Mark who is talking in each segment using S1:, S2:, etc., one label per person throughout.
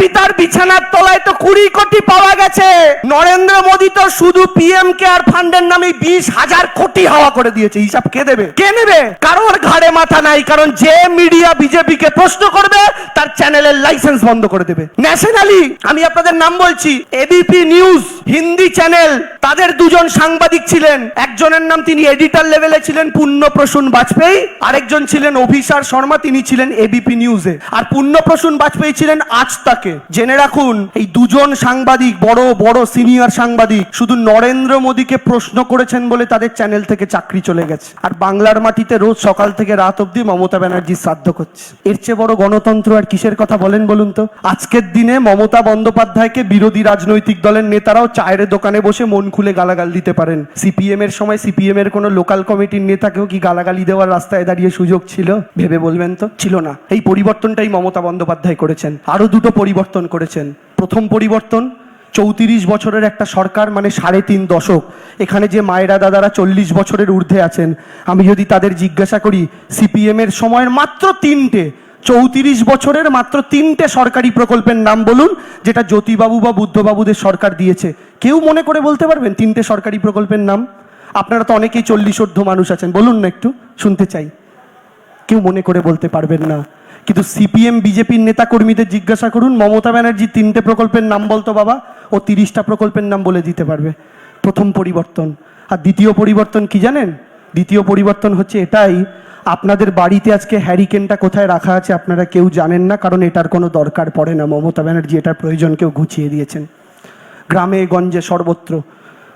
S1: পিতার বিছানার তলায় তো কুড়ি কোটি পাওয়া গেছে। নরেন্দ্র মোদী তো শুধু পিএম কেয়ার ফান্ডের নামে বিশ হাজার কোটি হাওয়া করে দিয়েছে। হিসাব কে দেবে? কে নেবে? কারোর ঘাড়ে মাথা নাই, কারণ যে মিডিয়া বিজেপিকে প্রশ্ন করবে, তার চ্যানেলের লাইসেন্স বন্ধ করে দেবে। ন্যাশনালি আমি আপনাদের নাম বলছি এবিপি নিউজ হিন্দি চ্যানেল তাদের দুজন সাংবাদিক ছিলেন। একজনের নাম তিনি এডিটর লেভেলে ছিলেন পুণ্যপ্রসূন বাজপেয়ী। আরেকজন ছিলেন অভিসার শর্মা, তিনি ছিলেন এবিপি নিউজে আর পুণ্যপ্রসূন বাজপেয়ী ছিলেন আজ তাকে জেনে রাখুন, এই দুজন সাংবাদিক, বড় বড় সিনিয়র সাংবাদিক, শুধু নরেন্দ্র মোদীকে প্রশ্ন করেছেন বলে তাদের চ্যানেল থেকে চাকরি চলে গেছে। আর বাংলার মাটিতে রোজ সকাল থেকে রাত অবধি মমতা ব্যানার্জি শ্রাদ্ধ করছে। এর চেয়ে বড় গণতন্ত্র আর কিসের কথা বলেন বলুন তো? আজকের দিনে মমতা বন্দ্যোপাধ্যায়কে বিরোধী রাজনৈতিক দলের নেতারাও চায়ের দোকানে বসে মন খুলে গালাগাল দিতে পারেন। সিপিএম এর সময় সিপিএম এর কোনো লোকাল কমিটির নেতাকেও কি গালাগালি দেওয়ার রাস্তায় দাঁড়িয়ে সুযোগ ছিল? ভেবে বলবেন তো? ছিল না। এই পরিবর্তনটাই মমতা বন্দ্যোপাধ্যায় করেছেন। আরও দুটো পরিবর্তন করেছেন। প্রথম পরিবর্তন, চৌত্রিশ বছরের একটা সরকার মানে সাড়ে তিন দশক। এখানে যে মায়েরা দাদারা চল্লিশ বছরের ঊর্ধ্বে আছেন, আমি যদি তাদের জিজ্ঞাসা করি, সিপিএম এর সময়ের মাত্র তিনটে চৌত্রিশ বছরের মাত্র তিনটে সরকারি প্রকল্পের নাম বলুন, যেটা জ্যোতিবাবু বা বুদ্ধবাবুদের সরকার দিয়েছে। কেউ মনে করে বলতে পারবেন তিনটে সরকারি প্রকল্পের নাম? আপনারা তো অনেকেই চল্লিশ ঊর্ধ্ব মানুষ আছেন, বলুন না একটু, শুনতে চাই। কেউ মনে করে বলতে পারবেন না। কিন্তু সিপিএম, বিজেপির নেতা কর্মীদের জিজ্ঞাসা করুন, মমতা ব্যানার্জি তিনটে প্রকল্পের নাম বলতো বাবা, ও তিরিশটা প্রকল্পের নাম বলে দিতে পারবে। প্রথম পরিবর্তন। আর দ্বিতীয় পরিবর্তন কি জানেন? দ্বিতীয় পরিবর্তন হচ্ছে এটাই আপনাদের বাড়িতে আজকে হ্যারিকেনটা কোথায় রাখা আছে আপনারা কেউ জানেন না, কারণ এটার কোনো দরকার পড়ে না। মমতা ব্যানার্জি এটার প্রয়োজন কেউ গুছিয়ে দিয়েছেন। গ্রামে, গঞ্জে সর্বত্র।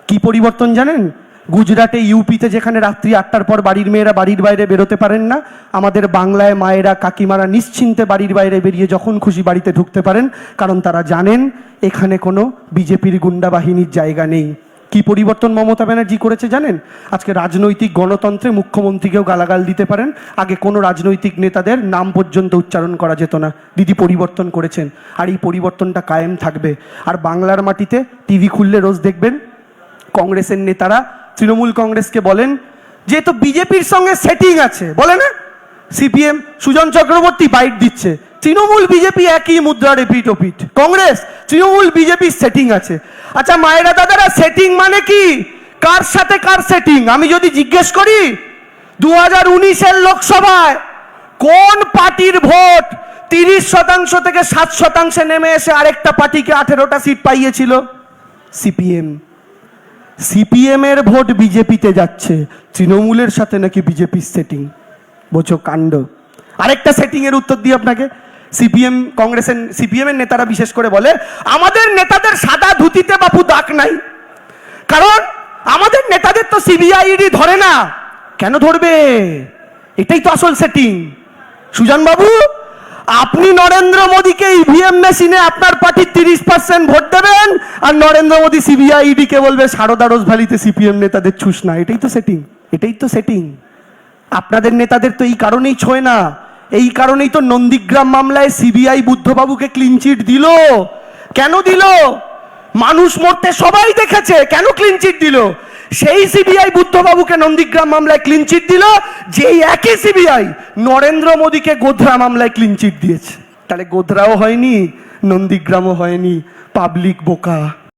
S1: কি পরিবর্তন জানেন? গুজরাটে, ইউপিতে যেখানে রাত্রি আটটার পর বাড়ির মেয়েরা বাড়ির বাইরে বেরোতে পারেন না, আমাদের বাংলায় মায়েরা, কাকিমারা নিশ্চিন্তে বাড়ির বাইরে বেরিয়ে যখন খুশি বাড়িতে ঢুকতে পারেন, কারণ তারা জানেন এখানে কোনো বিজেপির গুন্ডা বাহিনীর জায়গা নেই। কি পরিবর্তন মমতা ব্যানার্জি করেছে জানেন? আজকে রাজনৈতিক গণতন্ত্রে মুখ্যমন্ত্রীকেও গালাগাল দিতে পারেন। আগে কোনো রাজনৈতিক নেতাদের নাম পর্যন্ত উচ্চারণ করা যেত না। দিদি পরিবর্তন করেছেন। আর এই পরিবর্তনটা কায়েম থাকবে। আর বাংলার মাটিতে টিভি খুললে রোজ দেখবেন, কংগ্রেসের নেতারা তৃণমূল কংগ্রেসকে বলেন যে তো বিজেপির সঙ্গে সেটিং আছে। বলে না? সিপিএম সুজন চক্রবর্তী বাইট দিচ্ছে। তৃণমূল বিজেপি একই মুদ্রা রিপিট ওপিট কংগ্রেস, তৃণমূল বিজেপির সেটিং আছে। আচ্ছা মায়েরা দাদারা সেটিং মানে কি? কার সাথে কার সেটিং আমি যদি জিজ্ঞেস করি দু হাজার উনিশের লোকসভায় কোন পার্টির ভোট তিরিশ শতাংশ থেকে সাত শতাংশে নেমে এসে আরেকটা পার্টিকে আঠেরোটা সিট পাইয়েছিল? সিপিএম। সিপিএম এর ভোট বিজেপিতে যাচ্ছে। তৃণমূলের সাথে নাকি বিজেপির সেটিং বোঝো কাণ্ড। আরেকটা সেটিং এর উত্তর দিই আপনাকে। সিপিএম, কংগ্রেসের সিপিএম এর নেতারা বিশেষ করে বলে, আমাদের নেতাদের সাদা ধুতিতে বাপু দাগ নাই। কারণ আমাদের নেতাদের তো সিবিআইডি ধরে না। কেন ধরবে? এটাই তো আসল সেটিং সুজন বাবু আপনি নরেন্দ্র মোদীকে ইভিএম মেশিনে আপনার পার্টির তিরিশ পার্সেন্ট ভোট দেবেন আর নরেন্দ্র মোদী সিবিআইডি কে বলবে, সারদা রোজ ভ্যালিতে সিপিএম নেতাদের ছুস না। এটাই তো সেটিং এটাই তো সেটিং আপনাদের নেতাদের তো এই কারণেই ছোঁয় না। এই কারণেই তো নন্দীগ্রাম মামলায় সিবিআই বুদ্ধবাবুকে ক্লিন চিট দিল। কেন দিল? মানুষ মরতে সবাই দেখেছে, কেন ক্লিন চিট দিল? সেই সিবিআই বুদ্ধবাবুকে নন্দীগ্রাম মামলায় ক্লিন চিট দিল, যেই একই সিবিআই নরেন্দ্র মোদীকে গোধরা মামলায় ক্লিন চিট দিয়েছে। তাহলে গোধরাও হয়নি, নন্দীগ্রামও হয়নি পাবলিক বোকা।